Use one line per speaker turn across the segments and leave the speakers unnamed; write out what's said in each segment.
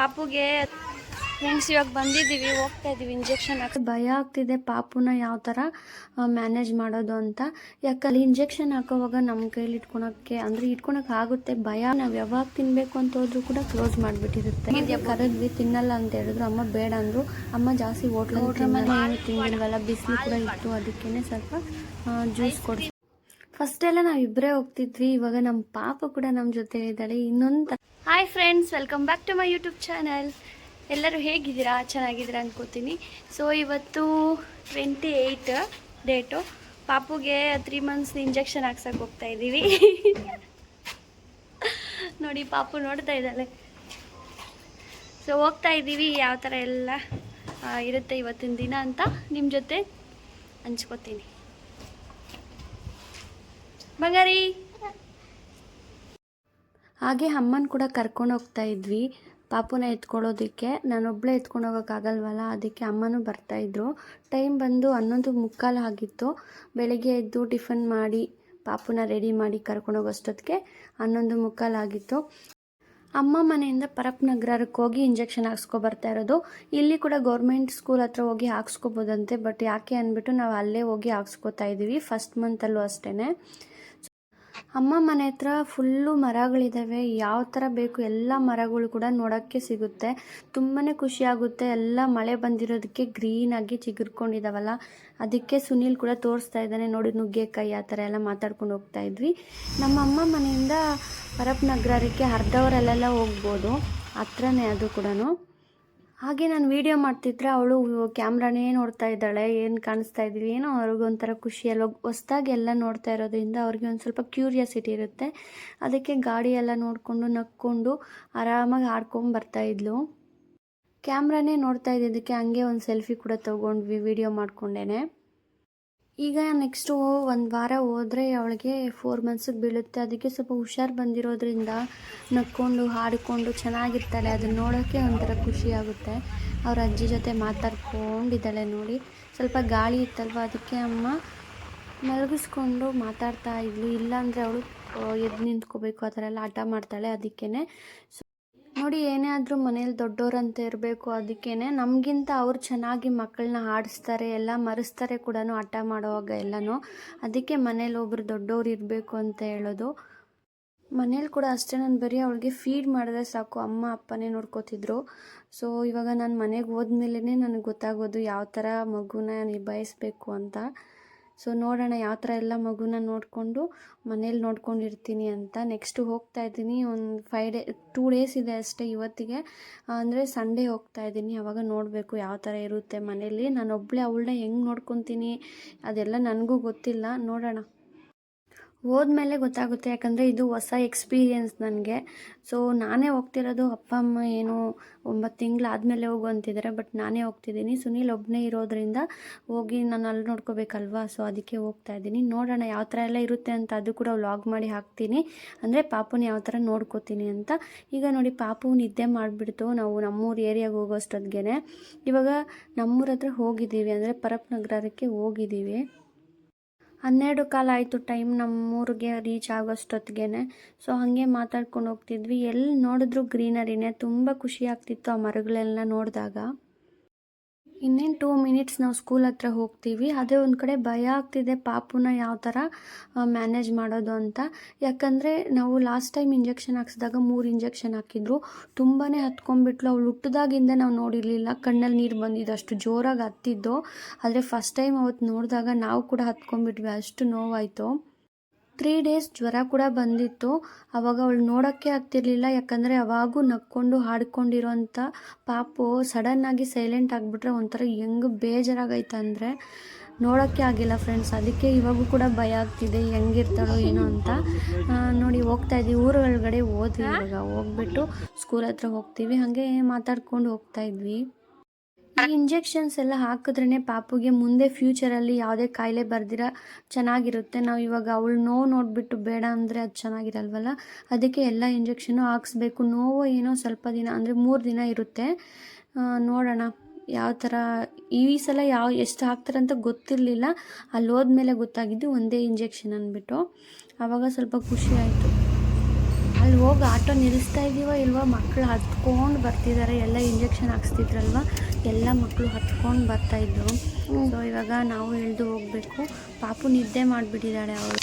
ಪಾಪುಗೆ ಫ್ರೆಂಡ್ಸ್ ಇವಾಗ ಬಂದಿದ್ದೀವಿ ಹೋಗ್ತಾ ಇದ್ದೀವಿ ಇಂಜೆಕ್ಷನ್ ಹಾಕಿ ಭಯ ಆಗ್ತಿದೆ ಪಾಪುನ ಯಾವ ಥರ ಮ್ಯಾನೇಜ್ ಮಾಡೋದು ಅಂತ. ಯಾಕಂದ್ರೆ ಇಂಜೆಕ್ಷನ್ ಹಾಕೋವಾಗ ನಮ್ಮ ಕೈಲಿ ಇಟ್ಕೊಳಕ್ಕೆ ಅಂದರೆ ಇಟ್ಕೊಳಕ್ಕೆ ಆಗುತ್ತೆ ಭಯ. ನಾವು ಯಾವಾಗ ತಿನ್ನಬೇಕು ಅಂತ ಹೋದ್ರು ಕೂಡ ಕ್ಲೋಸ್ ಮಾಡಿಬಿಟ್ಟಿರುತ್ತೆ. ಕರೆದ್ವಿ ತಿನ್ನಲ್ಲ ಅಂತ ಹೇಳಿದ್ರು ಅಮ್ಮ ಬೇಡ ಅಂದರು. ಅಮ್ಮ ಜಾಸ್ತಿ ಹೋಟ್ಲ ತಿಂದಿಲ್ವಲ್ಲ ಬಿಸಿಲು ಕೂಡ ಇತ್ತು ಅದಕ್ಕೇ ಸ್ವಲ್ಪ ಜ್ಯೂಸ್ ಕೊಡ್ತೀವಿ ಫಸ್ಟ್ ಎಲ್ಲ ನಾವು ಇಬ್ಬರೇ ಹೋಗ್ತಿದ್ವಿ. ಇವಾಗ ನಮ್ಮ ಪಾಪ ಕೂಡ ನಮ್ಮ ಜೊತೆ ಇದ್ದಾಳೆ. ಇನ್ನೊಂದು hi friends welcome back to my YouTube channel ಎಲ್ಲರೂ ಹೇಗಿದ್ದೀರಾ? ಚೆನ್ನಾಗಿದ್ದೀರಾ ಅನ್ಕೋತೀನಿ. ಸೊ ಇವತ್ತು ಟ್ವೆಂಟಿ ಏಯ್ಟ್ ಡೇಟು ಪಾಪುಗೆ ತ್ರೀ ಮಂತ್ಸ್ ಇಂಜೆಕ್ಷನ್ ಹಾಕ್ಸಕ್ಕೆ ಹೋಗ್ತಾ ಇದ್ದೀವಿ ನೋಡಿ, ಪಾಪು ನೋಡ್ತಾ ಇದ್ದಾಳೆ. ಸೊ ಹೋಗ್ತಾ ಇದ್ದೀವಿ ಯಾವ ಥರ ಎಲ್ಲ ಇರುತ್ತೆ ಇವತ್ತಿನ ದಿನ ಅಂತ ನಿಮ್ಮ ಜೊತೆ ಹಂಚ್ಕೋತೀನಿ. ಬಂಗಾರಿ. ಹಾಗೆ ಅಮ್ಮನ ಕೂಡ ಕರ್ಕೊಂಡು ಹೋಗ್ತಾ ಇದ್ವಿ. ಪಾಪುನ ಎತ್ಕೊಳ್ಳೋದಕ್ಕೆ. ನಾನೊಬ್ಬಳೇ ಎತ್ಕೊಂಡು ಹೋಗೋಕ್ಕಾಗಲ್ವಲ್ಲ ಅದಕ್ಕೆ ಅಮ್ಮನೂ ಬರ್ತಾಯಿದ್ರು ಟೈಮ್ ಬಂದು ಹನ್ನೊಂದು ಮುಕ್ಕಾಲು ಆಗಿತ್ತು. ಬೆಳಗ್ಗೆ ಎದ್ದು ಟಿಫನ್ ಮಾಡಿ, ಪಾಪುನ ರೆಡಿ ಮಾಡಿ ಕರ್ಕೊಂಡು ಹೋಗೋಷ್ಟೊತ್ತಿಗೆ ಹನ್ನೊಂದು ಮುಕ್ಕಾಲು ಆಗಿತ್ತು. ಅಮ್ಮ ಮನೆಯಿಂದ ಪರಪ್ ನಗರಕ್ಕೆ ಹೋಗಿ ಇಂಜೆಕ್ಷನ್ ಹಾಕ್ಸ್ಕೊ ಬರ್ತಾ ಇರೋದು. ಇಲ್ಲಿ ಕೂಡ ಗೌರ್ಮೆಂಟ್ ಸ್ಕೂಲ್ ಹತ್ರ ಹೋಗಿ ಹಾಕ್ಸ್ಕೊಬೋದಂತೆ, ಬಟ್ ಯಾಕೆ ಅಂದ್ಬಿಟ್ಟು ನಾವು ಅಲ್ಲೇ ಹೋಗಿ ಹಾಕ್ಸ್ಕೊತಾ ಇದ್ದೀವಿ ಫಸ್ಟ್ ಮಂತಲ್ಲೂ ಅಷ್ಟೇ ಅಮ್ಮ ಮನೆ ಹತ್ರ ಫುಲ್ಲು ಮರಗಳಿದ್ದಾವೆ ಯಾವ ಥರ ಬೇಕು ಎಲ್ಲ ಮರಗಳು ಕೂಡ ನೋಡೋಕ್ಕೆ ಸಿಗುತ್ತೆ. ತುಂಬಾ ಖುಷಿಯಾಗುತ್ತೆ ಎಲ್ಲ ಮಳೆ ಬಂದಿರೋದಕ್ಕೆ ಗ್ರೀನಾಗಿ ಚಿಗುರ್ಕೊಂಡಿದ್ದಾವಲ್ಲ ಅದಕ್ಕೆ ಸುನೀಲ್ ಕೂಡ ತೋರಿಸ್ತಾ ಇದ್ದಾನೆ. ನೋಡಿ ನುಗ್ಗೆಕಾಯಿ ಆ ಥರ ಎಲ್ಲ ಮಾತಾಡ್ಕೊಂಡು ಹೋಗ್ತಾ ಇದ್ವಿ. ನಮ್ಮ ಅಮ್ಮ ಮನೆಯಿಂದ ಪರಪ್ ನಗರಕ್ಕೆ ಅರ್ಧವರಲ್ಲೆಲ್ಲ ಹೋಗ್ಬೋದು. ಹತ್ರನೇ ಅದು ಕೂಡ ಹಾಗೆ ನಾನು ವೀಡಿಯೋ ಮಾಡ್ತಿದ್ರೆ ಅವಳು ಕ್ಯಾಮ್ರಾನೇ ನೋಡ್ತಾ ಇದ್ದಾಳೆ, ಏನು ಕಾಣಿಸ್ತಾ ಇದ್ದೀವಿ ಏನೋ ಅವ್ರಿಗೊಂಥರ ಖುಷಿಯಲ್ಲ ಹೊಸ್ದಾಗಿ ಎಲ್ಲ ನೋಡ್ತಾ ಇರೋದ್ರಿಂದ ಅವ್ರಿಗೆ ಒಂದು ಸ್ವಲ್ಪ ಕ್ಯೂರಿಯಾಸಿಟಿ ಇರುತ್ತೆ. ಅದಕ್ಕೆ ಗಾಡಿ ಎಲ್ಲ ನೋಡಿಕೊಂಡು ನಕ್ಕೊಂಡು ಆರಾಮಾಗಿ ಆಡ್ಕೊಂಡು ಬರ್ತಾ ಇದ್ಲು. ಕ್ಯಾಮ್ರಾನೇ ನೋಡ್ತಾ ಇದ್ದಿದ್ದಕ್ಕೆ ಹಂಗೆ ಒಂದು ಸೆಲ್ಫಿ ಕೂಡ ತೊಗೊಂಡ್ವಿ ವಿಡಿಯೋ ಮಾಡ್ಕೊಂಡೇನೆ. ಈಗ ನೆಕ್ಸ್ಟು ಒಂದು ವಾರ ಹೋದರೆ ಅವಳಿಗೆ ಫೋರ್ ಮಂತ್ಸಿಗೆ ಬೀಳುತ್ತೆ. ಅದಕ್ಕೆ ಸ್ವಲ್ಪ ಹುಷಾರು ಬಂದಿರೋದ್ರಿಂದ ನಕ್ಕೊಂಡು, ಹಾಡಿಕೊಂಡು ಚೆನ್ನಾಗಿರ್ತಾಳೆ. ಅದನ್ನ ನೋಡೋಕ್ಕೆ ಒಂಥರ ಖುಷಿಯಾಗುತ್ತೆ ಅವ್ರ ಅಜ್ಜಿ ಜೊತೆ ಮಾತಾಡ್ಕೊಂಡಿದ್ದಾಳೆ ನೋಡಿ. ಸ್ವಲ್ಪ ಗಾಳಿ ಇತ್ತಲ್ವ? ಅದಕ್ಕೆ ಅಮ್ಮ ಮಲಗಿಸ್ಕೊಂಡು ಮಾತಾಡ್ತಾ ಇದ್ಲು. ಇಲ್ಲಾಂದರೆ ಅವಳು ಎದ್ದು ನಿಂತ್ಕೋಬೇಕು. ಆ ಥರ ಎಲ್ಲ ಆಟ ಮಾಡ್ತಾಳೆ. ಅದಕ್ಕೇ ನೋಡಿ, ಏನೇ ಆದರೂ ಮನೇಲಿ ದೊಡ್ಡೋರಂತ ಇರಬೇಕು. ಅದಕ್ಕೇ ನಮಗಿಂತ ಅವ್ರು ಚೆನ್ನಾಗಿ ಮಕ್ಕಳನ್ನ ಆಡಿಸ್ತಾರೆ, ಎಲ್ಲ ಮರೆಸ್ತಾರೆ ಕೂಡ ಹಠ ಮಾಡೋವಾಗ ಎಲ್ಲನೂ. ಅದಕ್ಕೆ ಮನೇಲಿ ಒಬ್ಬರು ದೊಡ್ಡವ್ರು ಇರಬೇಕು ಅಂತ ಹೇಳೋದು. ಮನೇಲಿ ಕೂಡ ಅಷ್ಟೇ, ನಾನು ಬರೀ ಅವಳಿಗೆ ಫೀಡ್ ಮಾಡಿದ್ರೆ ಸಾಕು. ಅಮ್ಮ, ಅಪ್ಪನೇ ನೋಡ್ಕೋತಿದ್ರು. ಸೊ ಇವಾಗ ನಾನು ಮನೆಗೆ ಹೋದ್ಮೇಲೆ ನನಗೆ ಗೊತ್ತಾಗೋದು ಯಾವ ಥರ ಮಗುನ ನಿಭಾಯಿಸ್ಬೇಕು ಅಂತ. ಸೊ ನೋಡೋಣ, ಯಾವ ಥರ ಎಲ್ಲ ಮಗುನ ನೋಡಿಕೊಂಡು ಮನೇಲಿ ನೋಡ್ಕೊಂಡಿರ್ತೀನಿ ಅಂತ. ನೆಕ್ಸ್ಟ್ ಹೋಗ್ತಾ ಇದ್ದೀನಿ. ಒಂದು ಫೈವ್ ಡೇ ಟೂ ಡೇಸ್ ಇದೆ ಅಷ್ಟೇ ಇವತ್ತಿಗೆ. ಅಂದರೆ ಸಂಡೇ ಹೋಗ್ತಾ ಇದ್ದೀನಿ. ಅವಾಗ ನೋಡಬೇಕು ಯಾವ ಥರ ಇರುತ್ತೆ ಮನೇಲಿ. ನಾನು ಒಬ್ಬಳೇ ಅವಳನ್ನ ಹೆಂಗೆ ನೋಡ್ಕೊತೀನಿ? ಅದೆಲ್ಲ ನನಗೂ ಗೊತ್ತಿಲ್ಲ. ನೋಡೋಣ. ಹೋದ್ಮೇಲೆ ಗೊತ್ತಾಗುತ್ತೆ, ಯಾಕಂದರೆ ಇದು ಹೊಸ ಎಕ್ಸ್ಪೀರಿಯೆನ್ಸ್ ನನಗೆ. ಸೊ ನಾನೇ ಹೋಗ್ತಿರೋದು ಅಪ್ಪ, ಅಮ್ಮ ಏನು ಒಂಬತ್ತು ತಿಂಗಳು ಆದಮೇಲೆ ಹೋಗು ಅಂತಿದ್ದಾರೆ ಬಟ್ ನಾನೇ ಹೋಗ್ತಿದ್ದೀನಿ. ಸುನೀಲ್ ಒಬ್ಬನೇ ಇರೋದ್ರಿಂದ ಹೋಗಿ ನಾನು ಅಲ್ಲಿ ನೋಡ್ಕೋಬೇಕಲ್ವಾ? ಸೊ ಅದಕ್ಕೆ ಹೋಗ್ತಾ ಇದ್ದೀನಿ. ನೋಡೋಣ ಯಾವ ಥರ ಎಲ್ಲ ಇರುತ್ತೆ ಅಂತ ಅದು ಕೂಡ ವ್ಲಾಗ್ ಮಾಡಿ ಹಾಕ್ತೀನಿ. ಅಂದರೆ ಪಾಪುನ ಯಾವ ಥರ ನೋಡ್ಕೋತೀನಿ ಅಂತ. ಈಗ ನೋಡಿ, ಪಾಪು ನಿದ್ದೆ ಮಾಡಿಬಿಡ್ತು. ನಾವು ನಮ್ಮೂರು ಏರಿಯಾಗೆ ಹೋಗೋಷ್ಟೊತ್ತಿಗೆ ಇವಾಗ ನಮ್ಮೂರ ಹತ್ರ ಹೋಗಿದ್ದೀವಿ. ಅಂದರೆ ಪರಪ್ ನಗರಕ್ಕೆ ಹೋಗಿದ್ದೀವಿ. ಹನ್ನೆರಡು ಕಾಲ ಆಯಿತು ಟೈಮ್ ನಮ್ಮೂರಿಗೆ ರೀಚ್ ಆಗೋಷ್ಟೊತ್ತಿಗೆ ಸೊ, ಹಾಗೆ ಮಾತಾಡ್ಕೊಂಡು ಹೋಗ್ತಿದ್ವಿ. ಎಲ್ಲಿ ನೋಡಿದ್ರು ಗ್ರೀನರಿನೇ. ತುಂಬ ಖುಷಿ ಆಗ್ತಿತ್ತು ಆ ಮರಗಳೆಲ್ಲ ನೋಡಿದಾಗ. ಇನ್ನೇನು ಟೂ ಮಿನಿಟ್ಸ್ ನಾವು ಸ್ಕೂಲ್ ಹತ್ರ ಹೋಗ್ತೀವಿ. ಅದೇ ಒಂದು ಕಡೆ ಭಯ ಆಗ್ತಿದೆ ಪಾಪುನ ಯಾವ ಥರ ಮ್ಯಾನೇಜ್ ಮಾಡೋದು ಅಂತ. ಯಾಕಂದರೆ ನಾವು ಲಾಸ್ಟ್ ಟೈಮ್ ಇಂಜೆಕ್ಷನ್ ಹಾಕ್ಸಿದಾಗ ಮೂರು ಇಂಜೆಕ್ಷನ್ ಹಾಕಿದ್ರು. ತುಂಬಾ ಹತ್ಕೊಂಡ್ಬಿಟ್ಲು. ಅವಳು ಹುಟ್ಟಿದಾಗಿಂದ ನಾವು ನೋಡಿರಲಿಲ್ಲ. ಕಣ್ಣಲ್ಲಿ ನೀರು ಬಂದಿದ್ದು ಅಷ್ಟು ಜೋರಾಗಿ ಹತ್ತಿದ್ದು. ಆದರೆ ಫಸ್ಟ್ ಟೈಮ್ ಅವತ್ತು ನೋಡಿದಾಗ ನಾವು ಕೂಡ ಹತ್ಕೊಂಡ್ಬಿಟ್ವಿ. ಅಷ್ಟು ನೋವಾಯಿತು. ತ್ರೀ ಡೇಸ್ ಜ್ವರ ಕೂಡ ಬಂದಿತ್ತು. ಅವಾಗ ಅವಳು ನೋಡೋಕ್ಕೆ ಆಗ್ತಿರ್ಲಿಲ್ಲ, ಯಾಕಂದರೆ ಅವಾಗೂ ನಕ್ಕೊಂಡು ಹಾಡ್ಕೊಂಡಿರೋಂಥ ಪಾಪು ಸಡನ್ನಾಗಿ ಸೈಲೆಂಟ್ ಆಗಿಬಿಟ್ರೆ ಒಂಥರ ಹೆಂಗೆ ಬೇಜಾರಾಗೈತೆ ಅಂದರೆ ನೋಡೋಕ್ಕೆ ಆಗಿಲ್ಲ ಫ್ರೆಂಡ್ಸ್ ಅದಕ್ಕೆ ಇವಾಗೂ ಕೂಡ ಭಯ ಆಗ್ತಿದೆ, ಹೆಂಗಿರ್ತಾಳೋ ಏನೋ ಅಂತ. ನೋಡಿ ಹೋಗ್ತಾ ಇದ್ವಿ, ಊರು ಒಳಗಡೆ ಹೋದ್ವಿ ಇವಾಗ. ಹೋಗ್ಬಿಟ್ಟು ಸ್ಕೂಲ್ ಹತ್ರ ಹೋಗ್ತೀವಿ, ಹಾಗೆ ಮಾತಾಡ್ಕೊಂಡು ಹೋಗ್ತಾ ಇದ್ವಿ. ಇಂಜೆಕ್ಷನ್ಸ್ ಎಲ್ಲ ಹಾಕಿದ್ರೇ ಪಾಪುಗೆ ಮುಂದೆ ಫ್ಯೂಚರಲ್ಲಿ ಯಾವುದೇ ಕಾಯಿಲೆ ಬರ್ದಿರ ಚೆನ್ನಾಗಿರುತ್ತೆ. ನಾವು ಇವಾಗ ಅವಳು ನೋವು ನೋಡಿಬಿಟ್ಟು ಬೇಡ ಅಂದರೆ ಅದು ಚೆನ್ನಾಗಿರಲ್ವಲ್ಲ? ಅದಕ್ಕೆ ಎಲ್ಲ ಇಂಜೆಕ್ಷನು ಹಾಕ್ಸ್ಬೇಕು. ನೋವು ಏನೋ ಸ್ವಲ್ಪ ದಿನ ಅಂದರೆ ಮೂರು ದಿನ ಇರುತ್ತೆ. ನೋಡೋಣ ಯಾವ ಥರ ಈ ಸಲ ಯಾವ, ಎಷ್ಟು ಹಾಕ್ತಾರಂತ ಗೊತ್ತಿರಲಿಲ್ಲ. ಅಲ್ಲಿ ಹೋದ್ಮೇಲೆ ಗೊತ್ತಾಗಿದ್ದು ಒಂದೇ ಇಂಜೆಕ್ಷನ್ ಅಂದ್ಬಿಟ್ಟು ಆವಾಗ ಸ್ವಲ್ಪ ಖುಷಿ ಆಯಿತು. ಅಲ್ಲಿ ಹೋಗಿ ಆಟೋ ನಿಲ್ಲಿಸ್ತಾ ಇದೀವೋ ಇಲ್ವೋ ಮಕ್ಕಳು ಹತ್ಕೊಂಡು ಬರ್ತಿದ್ದಾರೆ ಎಲ್ಲ ಇಂಜೆಕ್ಷನ್ ಹಾಕ್ಸ್ತಿದ್ರಲ್ವ? ಎಲ್ಲ ಮಕ್ಕಳು ಹತ್ಕೊಂಡು ಬರ್ತಾಯಿದ್ರು ಸೊ ಇವಾಗ ನಾವು ಇಳಿದು ಹೋಗಬೇಕು. ಪಾಪು ನಿದ್ದೆ ಮಾಡಿಬಿಟ್ಟಿದ್ದಾಳೆ ಅವಳು.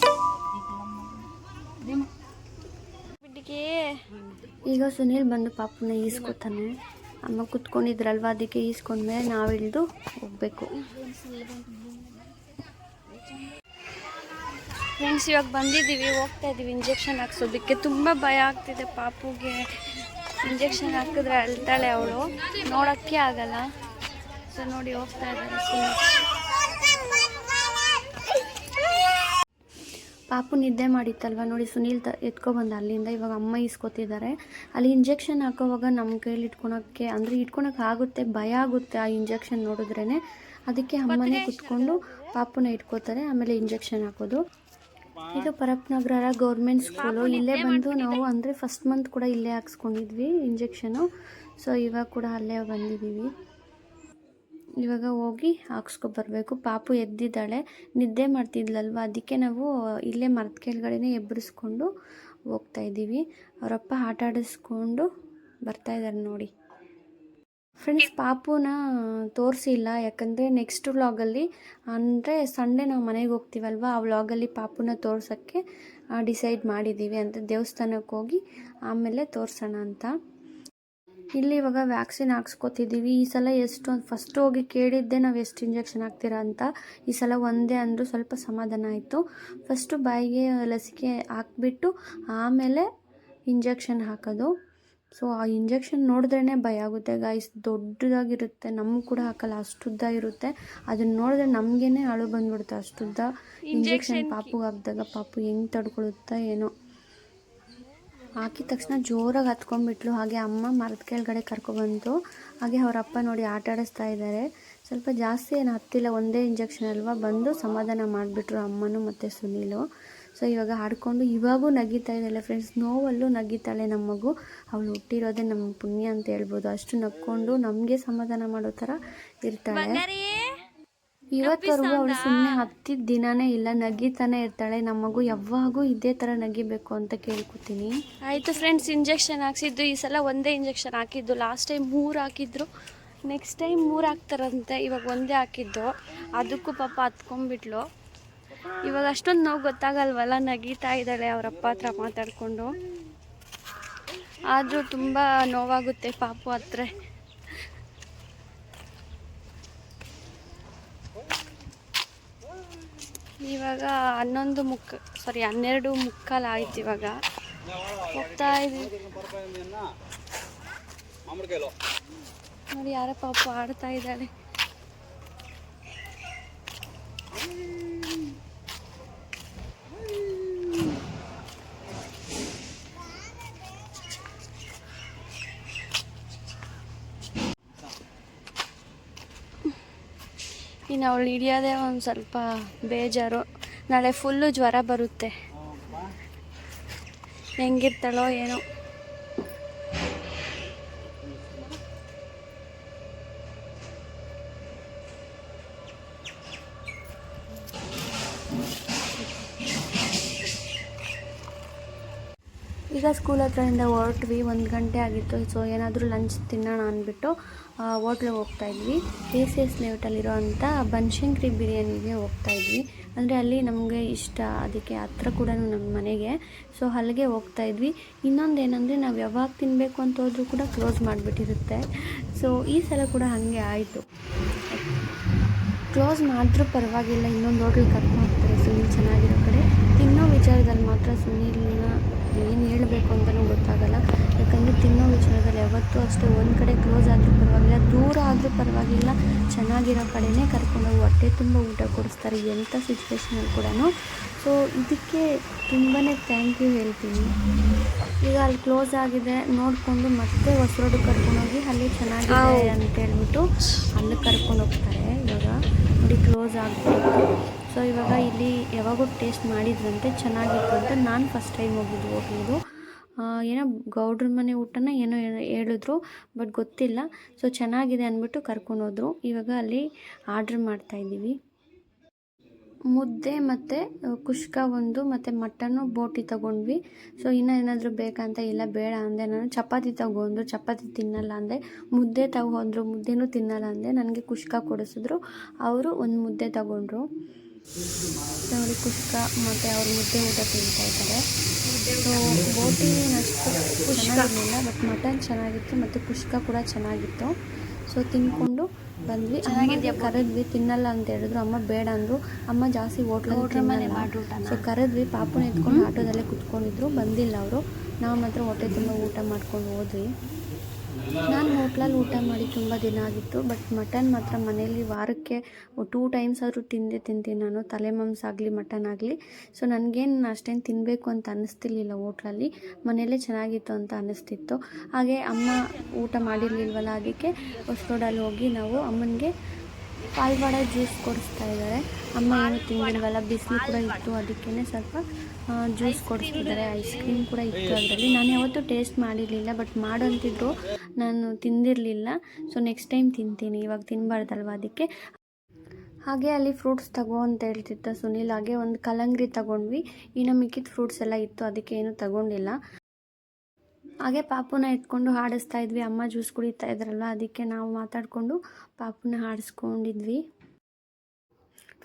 ಈಗ ಸುನೀಲ್ ಬಂದು ಪಾಪುನ ಈಸ್ಕೊತಾನೆ. ಅಮ್ಮ ಕುತ್ಕೊಂಡಿದ್ರಲ್ವ? ಅದಕ್ಕೆ ಈಸ್ಕೊಂಡ್ಮೇಲೆ ನಾವು ಇಳಿದು ಹೋಗಬೇಕು. ಫ್ರೆಂಡ್ಸ್ ಇವಾಗ ಬಂದಿದ್ದೀವಿ, ಹೋಗ್ತಾ ಇದ್ದೀವಿ ಇಂಜೆಕ್ಷನ್ ಹಾಕ್ಸೋದಕ್ಕೆ. ತುಂಬ ಭಯ ಆಗ್ತಿದೆ ಪಾಪುಗೆ. ಇಂಜೆಕ್ಷನ್ ಹಾಕಿದ್ರೆ ಅಳ್ತಾಳೆ ಅವಳು. ನೋಡೋಕ್ಕೆ ಆಗಲ್ಲ. ಸೊ ನೋಡಿ ಹೋಗ್ತಾ ಇದ್ದಾರೆ ಪಾಪು ನಿದ್ದೆ ಮಾಡಿತ್ತಲ್ವ? ನೋಡಿ ಸುನೀಲ್ ತ ಎತ್ಕೊಬಂದ ಅಲ್ಲಿಂದ. ಇವಾಗ ಅಮ್ಮ ಇಸ್ಕೊತಿದ್ದಾರೆ ಅಲ್ಲಿ ಇಂಜೆಕ್ಷನ್ ಹಾಕೋವಾಗ ನಮ್ಮ ಕೈಲಿ ಇಟ್ಕೊಳಕ್ಕೆ ಅಂದರೆ ಇಟ್ಕೊಳಕ್ಕೆ ಆಗುತ್ತೆ, ಭಯ ಆಗುತ್ತೆ ಆ ಇಂಜೆಕ್ಷನ್ ನೋಡಿದ್ರೇ ಅದಕ್ಕೆ ಅಮ್ಮನೇ ಕುತ್ಕೊಂಡು ಪಾಪುನ ಇಟ್ಕೋತಾರೆ, ಆಮೇಲೆ ಇಂಜೆಕ್ಷನ್ ಹಾಕೋದು. ಇದು ಪರಪ್ನಗರ ಗೌರ್ಮೆಂಟ್ ಸ್ಕೂಲು ಇಲ್ಲೇ ಬಂದು ನಾವು ಅಂದರೆ ಫಸ್ಟ್ ಮಂತ್ ಕೂಡ ಇಲ್ಲೇ ಹಾಕ್ಸ್ಕೊಂಡಿದ್ವಿ ಇಂಜೆಕ್ಷನು ಸೊ ಇವಾಗ ಕೂಡ ಅಲ್ಲೇ ಬಂದಿದ್ದೀವಿ. ಇವಾಗ ಹೋಗಿ ಹಾಕ್ಸ್ಕೊಬರ್ಬೇಕು ಪಾಪು ಎದ್ದಿದ್ದಾಳೆ. ನಿದ್ದೆ ಮಾಡ್ತಿದ್ಲಲ್ವ? ಅದಕ್ಕೆ ನಾವು ಇಲ್ಲೇ ಮರದ ಕೆಳಗಡೆನೇ ಎಬ್ಬರಿಸ್ಕೊಂಡು ಹೋಗ್ತಾ ಇದ್ದೀವಿ. ಅವರಪ್ಪ ಆಟ ಆಡಿಸ್ಕೊಂಡು ಬರ್ತಾ ಇದ್ದಾರೆ ನೋಡಿ. ಫ್ರೆಂಡ್ಸ್ ಪಾಪುನ ತೋರಿಸಿಲ್ಲ. ಯಾಕಂದರೆ ನೆಕ್ಸ್ಟ್ ವ್ಲಾಗಲ್ಲಿ ಅಂದರೆ ಸಂಡೇ ನಾವು ಮನೆಗೆ ಹೋಗ್ತೀವಲ್ವ, ಆ ವ್ಲಾಗಲ್ಲಿ ಪಾಪುನ ತೋರ್ಸೋಕ್ಕೆ ಡಿಸೈಡ್ ಮಾಡಿದ್ದೀವಿ ಅಂತ. ದೇವಸ್ಥಾನಕ್ಕೆ ಹೋಗಿ ಆಮೇಲೆ ತೋರಿಸೋಣ ಅಂತ. ಇಲ್ಲಿ ಇವಾಗ ವ್ಯಾಕ್ಸಿನ್ ಹಾಕ್ಸ್ಕೊತಿದ್ದೀವಿ ಈ ಸಲ ಎಷ್ಟು ಫಸ್ಟ್ ಹೋಗಿ ಕೇಳಿದ್ದೆ ನಾವು ಎಷ್ಟು ಇಂಜೆಕ್ಷನ್ ಹಾಕ್ತೀರಾ ಅಂತ, ಈ ಸಲ ಒಂದೇ ಅಂದರೂ ಸ್ವಲ್ಪ ಸಮಾಧಾನ ಆಯಿತು. ಫಸ್ಟು ಬಾಯಿಗೆ ಲಸಿಕೆ ಹಾಕ್ಬಿಟ್ಟು, ಆಮೇಲೆ ಇಂಜೆಕ್ಷನ್ ಹಾಕೋದು. ಸೊ ಆ ಇಂಜೆಕ್ಷನ್ ನೋಡಿದ್ರೇ ಭಯ ಆಗುತ್ತೆ ಗಾಯ್ಸ್ ದೊಡ್ಡದಾಗಿರುತ್ತೆ. ನಮ್ಗೆ ಕೂಡ ಹಾಕಲ್ಲ ಅಷ್ಟುದ್ದ ಇರುತ್ತೆ ಅದನ್ನ ನೋಡಿದ್ರೆ ನಮಗೇನೆ ಅಳು ಬಂದ್ಬಿಡುತ್ತೆ ಅಷ್ಟುದ್ದ. ಇಂಜೆಕ್ಷನ್ ಪಾಪುಗೆ ಹಾಕಿದಾಗ ಪಾಪು ಹೆಂಗೆ ತಡ್ಕೊಳುತ್ತಾ ಏನೋ. ಹಾಕಿದ ತಕ್ಷಣ ಜೋರಾಗಿ ಹತ್ಕೊಂಡ್ಬಿಟ್ಲು. ಹಾಗೆ ಅಮ್ಮ ಮರದ ಕೆಳಗಡೆ ಕರ್ಕೊಬಂತು ಹಾಗೆ ಅವ್ರ ಅಪ್ಪ ನೋಡಿ ಆಟ ಆಡಿಸ್ತಾ ಇದ್ದಾರೆ ಸ್ವಲ್ಪ ಜಾಸ್ತಿ ಏನು ಹತ್ತಿಲ್ಲ. ಒಂದೇ ಇಂಜೆಕ್ಷನ್ ಅಲ್ವಾ? ಬಂದು ಸಮಾಧಾನ ಮಾಡಿಬಿಟ್ರು ಅಮ್ಮನೂ ಮತ್ತು ಸುನೀಲು. ಸೊ ಇವಾಗ ಆಡ್ಕೊಂಡು ಇವಾಗೂ ನಗಿತಾ ಇದ್ದಾಳೆ ಫ್ರೆಂಡ್ಸ್ ನೋವಲ್ಲೂ ನಗಿತಾಳೆ ನಮ್ಮ ಮಗು. ಅವಳು ಹುಟ್ಟಿರೋದೇ ನಮ್ಮ ಪುಣ್ಯ ಅಂತ ಹೇಳ್ಬೋದು. ಅಷ್ಟು ನಕ್ಕೊಂಡು ನಮಗೆ ಸಮಾಧಾನ ಮಾಡೋ ಥರ ಇರ್ತಾಳೆ. ಇವತ್ತವರೆಗೂ ಅವಳು ಸುಮ್ಮನೆ ಹತ್ತಿದ ದಿನನೇ ಇಲ್ಲ. ನಗಿತಾನೆ ಇರ್ತಾಳೆ. ನಮ್ಮ ಮಗು ಯಾವಾಗೂ ಇದೇ ಥರ ನಗಿಬೇಕು ಅಂತ ಕೇಳ್ಕೊತೀನಿ. ಆಯಿತು ಫ್ರೆಂಡ್ಸ್ ಇಂಜೆಕ್ಷನ್ ಹಾಕ್ಸಿದ್ದು. ಈ ಸಲ ಒಂದೇ ಇಂಜೆಕ್ಷನ್ ಹಾಕಿದ್ದು. ಲಾಸ್ಟ್ ಟೈಮ್ ಮೂರು ಹಾಕಿದ್ರು. ನೆಕ್ಸ್ಟ್ ಟೈಮ್ ಮೂರು ಹಾಕ್ತಾರಂತೆ. ಇವಾಗ ಒಂದೇ ಹಾಕಿದ್ದು. ಅದಕ್ಕೂ ಪಾಪ ಹತ್ಕೊಂಡ್ಬಿಟ್ಲು. ಇವಾಗ ಅಷ್ಟೊಂದು ನೋವು ಗೊತ್ತಾಗಲ್ವಲ್ಲ? ನಗೀತಾ ಇದ್ದಾಳೆ ಅವರಪ್ಪ ಹತ್ರ ಮಾತಾಡಿಕೊಂಡು. ಆದರೂ ತುಂಬ ನೋವಾಗುತ್ತೆ ಪಾಪು ಹತ್ರ. ಇವಾಗ ಹನ್ನೊಂದು ಮುಕ್ಕ ಸಾರಿ ಹನ್ನೆರಡು ಮುಕ್ಕಾಲು ಆಯ್ತು ಇವಾಗ. ಹೋಗ್ತಾ ಇದ್ದೀವಿ ನೋಡಿ ಯಾರ ಪಾಪು ಆಡ್ತಾ ಇದ್ದಾಳೆ. ಅವಳು ಹಿಡಿಯೋದೇ ಒಂದು ಸ್ವಲ್ಪ ಬೇಜಾರು. ನಾಳೆ ಫುಲ್ಲು ಜ್ವರ ಬರುತ್ತೆ. ಹೆಂಗಿರ್ತಾಳೋ ಏನೋ. ಈಗ ಸ್ಕೂಲ್ ಹತ್ರದಿಂದ ಹೊರಟ್ವಿ, ಒಂದು ಗಂಟೆ ಆಗಿತ್ತು. ಸೊ ಏನಾದರೂ ಲಂಚ್ ತಿನ್ನೋಣ ಅಂದ್ಬಿಟ್ಟು ಹೋಟ್ಲಿಗೆ ಹೋಗ್ತಾ ಇದ್ವಿ. ಎ ಸಿ ಎಸ್ ಲೇಔಟಲ್ಲಿರೋ ಅಂಥ ಬನಶಂಕರಿ ಬಿರಿಯಾನಿಗೆ ಹೋಗ್ತಾ ಇದ್ವಿ. ಅಂದರೆ ಅಲ್ಲಿ ನಮಗೆ ಇಷ್ಟ. ಅದಕ್ಕೆ ಹತ್ರ ಕೂಡ ನಮ್ಮ ಮನೆಗೆ. ಸೊ ಅಲ್ಲಿಗೆ ಹೋಗ್ತಾ ಇದ್ವಿ. ಇನ್ನೊಂದು ಏನಂದರೆ ನಾವು ಯಾವಾಗ ತಿನ್ನಬೇಕು ಅಂತ ಹೋದರೂ ಕೂಡ ಕ್ಲೋಸ್ ಮಾಡಿಬಿಟ್ಟಿರುತ್ತೆ. ಸೊ ಈ ಸಲ ಕೂಡ ಹಾಗೆ ಆಯಿತು. ಕ್ಲೋಸ್ ಮಾಡಿದ್ರೂ ಪರವಾಗಿಲ್ಲ. ಇನ್ನೊಂದು ಹೋಟ್ಲಿಗೆ ಕರ್ಕೊಂಡು ಹೋಗ್ತಾರೆ ಸುನೀಲ್ ಚೆನ್ನಾಗಿರೋ ಕಡೆ. ತಿನ್ನೋ ವಿಚಾರದಲ್ಲಿ ಮಾತ್ರ ಸುನೀಲ್ನ ಏನು ಹೇಳಬೇಕು ಅಂತಲೂ ಗೊತ್ತಾಗಲ್ಲ. ಯಾಕಂದರೆ ತಿನ್ನೋ ವಿಚಾರದಲ್ಲಿ ಯಾವತ್ತೂ ಅಷ್ಟೇ ಒಂದು ಕಡೆ ಕ್ಲೋಸ್ ಆದರೂ ಪರವಾಗಿಲ್ಲ ದೂರ ಆದರೂ ಪರವಾಗಿಲ್ಲ ಚೆನ್ನಾಗಿರೋ ಕಡೆನೇ ಕರ್ಕೊಂಡೋಗಿ ಹೊಟ್ಟೆ ತುಂಬ ಊಟ ಕೊಡಿಸ್ತಾರೆ ಎಂಥ ಸಿಚುವೇಶನಲ್ಲಿ ಕೂಡ ಸೊ ಇದಕ್ಕೆ ತುಂಬಾ ಥ್ಯಾಂಕ್ ಯು ಹೇಳ್ತೀನಿ. ಈಗ ಅಲ್ಲಿ ಕ್ಲೋಸ್ ಆಗಿದೆ ನೋಡಿಕೊಂಡು ಮತ್ತೆ ಹೊಸರೋಡು ಕರ್ಕೊಂಡೋಗಿ ಅಲ್ಲಿ ಚೆನ್ನಾಗಿದೆ ಅಂತ ಹೇಳ್ಬಿಟ್ಟು ಅಲ್ಲಿ ಕರ್ಕೊಂಡು ಹೋಗ್ತಾರೆ ಇವಾಗ. ನೋಡಿ ಕ್ಲೋಸ್ ಆಗ್ಬಿಟ್ಟು ಸೊ ಇವಾಗ ಇಲ್ಲಿ ಯಾವಾಗೂ ಟೇಸ್ಟ್ ಮಾಡಿದ್ರಂತೆ, ಚೆನ್ನಾಗಿತ್ತು ಅಂತ ನಾನು ಫಸ್ಟ್ ಟೈಮ್ ಹೋಗಿದ್ದು ಹೋಗಿದ್ದು ಏನೋ ಗೌಡ್ರ ಮನೆ ಊಟನ ಏನೋ ಹೇಳಿದ್ರು ಬಟ್ ಗೊತ್ತಿಲ್ಲ. ಸೊ ಚೆನ್ನಾಗಿದೆ ಅಂದ್ಬಿಟ್ಟು ಕರ್ಕೊಂಡೋದ್ರು ಇವಾಗ ಅಲ್ಲಿ ಆರ್ಡ್ರ್ ಮಾಡ್ತಾಯಿದ್ದೀವಿ ಮುದ್ದೆ ಮತ್ತು ಕುಷ್ಕ ಒಂದು ಮತ್ತು ಮಟನ್ನು ಬೋಟಿ ತಗೊಂಡ್ವಿ. ಸೊ ಇನ್ನೂ ಏನಾದರೂ ಬೇಕಂತ ಇಲ್ಲ, ಬೇಡ ಅಂದೆ ನಾನು. ಚಪಾತಿ ತಗೊಂಡು ಚಪಾತಿ ತಿನ್ನಲ್ಲ ಅಂದೆ. ಮುದ್ದೆ ತಗೊಂಡ್ರು, ಮುದ್ದೆನೂ ತಿನ್ನಲ್ಲ ಅಂದೆ. ನನಗೆ ಕುಷ್ಕ ಕೊಡಿಸಿದ್ರು. ಅವರು ಒಂದು ಮುದ್ದೆ ತಗೊಂಡ್ರು. ನೋಡಿ ಕುಷ್ಕ ಮತ್ತು ಅವ್ರು ಮುದ್ದೆ ಊಟ ತಿಂತಾ ಇದ್ದಾರೆ. ಸೊ ಬೋಟಿ ಅಷ್ಟು ಚೆನ್ನಾಗಿರಲಿಲ್ಲ ಬಟ್ ಮಟನ್ ಚೆನ್ನಾಗಿತ್ತು ಮತ್ತು ಕುಷ್ಕ ಕೂಡ ಚೆನ್ನಾಗಿತ್ತು. ಸೊ ತಿನ್ಕೊಂಡು ಬಂದ್ವಿ. ಚೆನ್ನಾಗಿದೆ ಕರೆದ್ವಿ ತಿನ್ನಲ್ಲ ಅಂತ ಹೇಳಿದ್ರು. ಅಮ್ಮ ಬೇಡ ಅಂದರು. ಅಮ್ಮ ಜಾಸ್ತಿ ಹೋಟ್ಲಲ್ಲಿ ಸೊ ಕರೆದ್ವಿ ಪಾಪುನ ಎತ್ಕೊಂಡು ಆಟೋದಲ್ಲೇ ಕುತ್ಕೊಂಡಿದ್ರು. ಬಂದಿಲ್ಲ ಅವರು. ನಾವು ಮಾತ್ರ ಹೊಟ್ಟೆ ತುಂಬ ಊಟ ಮಾಡ್ಕೊಂಡು ಹೋದ್ವಿ. ನಾನು ಹೋಟ್ಲಲ್ಲಿ ಊಟ ಮಾಡಿ ತುಂಬ ದಿನ ಆಗಿತ್ತು ಬಟ್ ಮಟನ್ ಮಾತ್ರ ಮನೇಲಿ ವಾರಕ್ಕೆ ಟೂ ಟೈಮ್ಸ್ ಆದರೂ ತಿಂದೇ ತಿಂತೀನಿ ನಾನು. ತಲೆ ಮಾಂಸ ಆಗಲಿ, ಮಟನ್ ಆಗಲಿ. ಸೊ ನನಗೇನು ಅಷ್ಟೇನು ತಿನ್ನಬೇಕು ಅಂತ ಅನ್ನಿಸ್ತಿರ್ಲಿಲ್ಲ ಹೋಟ್ಲಲ್ಲಿ. ಮನೆಯಲ್ಲೇ ಚೆನ್ನಾಗಿತ್ತು ಅಂತ ಅನ್ನಿಸ್ತಿತ್ತು. ಹಾಗೆ ಅಮ್ಮ ಊಟ ಮಾಡಿರಲಿಲ್ವಲ್ಲ, ಅದಕ್ಕೆ ಹೊಸರೋಡಲ್ಲಿ ಹೋಗಿ ನಾವು ಅಮ್ಮನಿಗೆ ಪಾಲ್ವಾಡ ಜ್ಯೂಸ್ ಕೊಡಿಸ್ತಾ ಇದ್ದಾರೆ. ಅಮ್ಮ ಏನು ತಿಂದಿಲ್ವಲ್ಲ, ಬಿಸಿಲು ಕೂಡ ಇತ್ತು ಅದಕ್ಕೇ ಸ್ವಲ್ಪ ಜ್ಯೂಸ್ ಕೊಡಿಸ್ತಿದ್ದಾರೆ. ಐಸ್ ಕ್ರೀಮ್ ಕೂಡ ಇತ್ತು ಅದರಲ್ಲಿ. ನಾನು ಯಾವತ್ತೂ ಟೇಸ್ಟ್ ಮಾಡಿರಲಿಲ್ಲ ಬಟ್ ಮಾಡಂತಿದ್ರು. ನಾನು ತಿಂದಿರಲಿಲ್ಲ. ಸೊ ನೆಕ್ಸ್ಟ್ ಟೈಮ್ ತಿಂತೀನಿ. ಇವಾಗ ತಿನ್ನಬಾರ್ದಲ್ವ ಅದಕ್ಕೆ? ಹಾಗೆ ಅಲ್ಲಿ ಫ್ರೂಟ್ಸ್ ತಗೋ ಅಂತ ಹೇಳ್ತಿದ್ದ ಸುನಿಲ್. ಹಾಗೆ ಒಂದು ಕಲಂಗ್ರಿ ತಗೊಂಡ್ವಿ. ಇನ್ನು ಮಿಕ್ಕಿದ ಫ್ರೂಟ್ಸ್ ಎಲ್ಲ ಇತ್ತು, ಅದಕ್ಕೆ ಏನು ತಗೊಂಡಿಲ್ಲ. ಹಾಗೆ ಪಾಪುನ ಎತ್ಕೊಂಡು ಹಾಡಿಸ್ತಾ ಇದ್ವಿ. ಅಮ್ಮ ಜ್ಯೂಸ್ ಕುಡಿತಾ ಇದ್ರಲ್ಲ, ಅದಕ್ಕೆ ನಾವು ಮಾತಾಡಿಕೊಂಡು ಪಾಪುನ ಹಾಡಿಸ್ಕೊಂಡಿದ್ವಿ.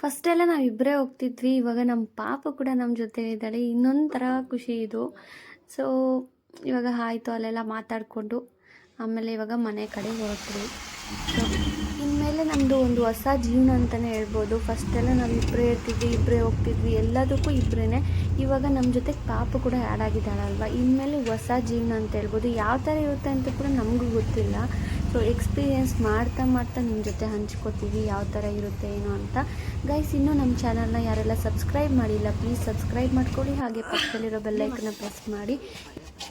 ಫಸ್ಟೆಲ್ಲ ನಾವು ಇಬ್ಬರೇ ಹೋಗ್ತಿದ್ವಿ. ಇವಾಗ ನಮ್ಮ ಪಾಪು ಕೂಡ ನಮ್ಮ ಜೊತೆ ಇದ್ದಾಳೆ. ಇನ್ನೊಂದು ಖುಷಿ ಇದು. ಸೊ ಇವಾಗ ಆಯಿತು ಅಲ್ಲೆಲ್ಲ ಮಾತಾಡಿಕೊಂಡು, ಆಮೇಲೆ ಇವಾಗ ಮನೆ ಕಡೆ ಹೊರಟ್ವಿ. ಇನ್ಮೇಲೆ ನಮ್ಮದು ಒಂದು ಹೊಸ ಜೀವನ ಅಂತಲೇ ಹೇಳ್ಬೋದು. ಫಸ್ಟೆಲ್ಲ ನಾವು ಇಬ್ಬರೇ ಇರ್ತಿದ್ವಿ ಇಬ್ಬರೇ ಹೋಗ್ತಿದ್ವಿ, ಎಲ್ಲದಕ್ಕೂ ಇಬ್ಬರೇ ಇವಾಗ ನಮ್ಮ ಜೊತೆ ಪಾಪು ಕೂಡ ಆ್ಯಡ್ ಆಗಿದ್ದಾಳಲ್ವ? ಇನ್ಮೇಲೆ ಹೊಸ ಜೀವನ ಅಂತ ಹೇಳ್ಬೋದು. ಯಾವ ಥರ ಇರುತ್ತೆ ಅಂತ ಕೂಡ ನಮಗೂ ಗೊತ್ತಿಲ್ಲ. ಸೊ ಎಕ್ಸ್ಪೀರಿಯೆನ್ಸ್ ಮಾಡ್ತಾ ಮಾಡ್ತಾ ನಿಮ್ಮ ಜೊತೆ ಹಂಚ್ಕೋತೀವಿ, ಯಾವ ಥರ ಇರುತ್ತೆ, ಏನು ಅಂತ. ಗೈಸ್ ಇನ್ನೂ ನಮ್ಮ ಚಾನಲ್ನ ಯಾರೆಲ್ಲ ಸಬ್ಸ್ಕ್ರೈಬ್ ಮಾಡಿಲ್ಲ ಪ್ಲೀಸ್ ಸಬ್ಸ್ಕ್ರೈಬ್ ಮಾಡ್ಕೊಳ್ಳಿ. ಹಾಗೆ ಪಕ್ಕದಲ್ಲಿರೋ ಬೆಲ್ಲೈಕನ್ನ ಪ್ರೆಸ್ ಮಾಡಿ.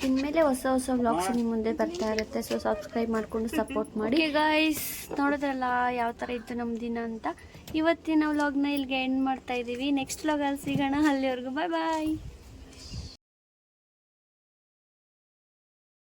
ಇನ್ಮೇಲೆ ಹೊಸ ಹೊಸ ವ್ಲಾಗ್ಸ್ ನಿಮ್ಮ ಮುಂದೆ ಬರ್ತಾ ಇರುತ್ತೆ. ಸೊ ಸಬ್ಸ್ಕ್ರೈಬ್ ಮಾಡಿಕೊಂಡು ಸಪೋರ್ಟ್ ಮಾಡಿ. ಗೈಸ್ ನೋಡಿದ್ರಲ್ಲ ಯಾವ ಥರ ಇತ್ತು ನಮ್ಮ ದಿನ ಅಂತ. ಇವತ್ತಿನ ವ್ಲಾಗ್ನ ಇಲ್ಲಿಗೆ ಎಂಡ್ ಮಾಡ್ತಾ ಇದ್ದೀವಿ ನೆಕ್ಸ್ಟ್ ವ್ಲಾಗಲ್ಲಿ ಸಿಗೋಣ. ಅಲ್ಲಿವರೆಗೂ ಬಾಯ್ ಬಾಯ್